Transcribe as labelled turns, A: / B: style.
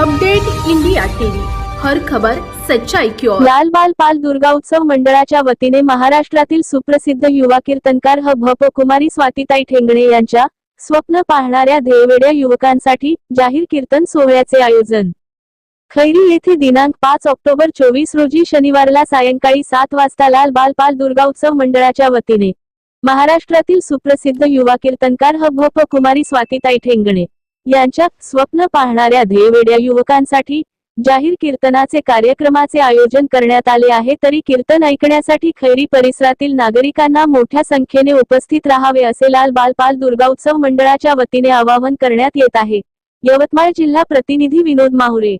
A: Update India TV. हर खबर सच्चाई की ओर.
B: लाल बाल पाल दुर्गा उत्सव मंडळाच्या वतीने महाराष्ट्रातील सुप्रसिद्ध युवा कीर्तनकार ह भप कुमारी स्वातीताई ठेंगणे यांच्या स्वप्न पाहणाऱ्या ध्येयवेड्या युवकांसाठी जाहीर कीर्तन सोहळ्याचे आयोजन. खैरी येथे दिनांक पाच ऑक्टोबर चोवीस रोजी शनिवारला सायंकाळी सात वाजता लाल बाल पाल दुर्गा उत्सव मंडळाच्या वतीने महाराष्ट्रातील सुप्रसिद्ध युवा कीर्तनकार ह भप कुमारी स्वातीताई ठेंगणे. यांच्या स्वप्न पाहणाऱ्या ध्येयवेड्या युवकांसाठी जाहीर कीर्तनाचे कार्यक्रमाचे आयोजन करण्यात आले आहे तरी कीर्तन ऐकण्यासाठी खैरी परिसरातील नागरिकांना मोठ्या संख्येने उपस्थित राहावे असे लाल बालपाल दुर्गा उत्सव मंडळाच्या वतीने आवाहन करण्यात येत आहे. यवतमाळ जिल्हा प्रतिनिधी विनोद माहुरे.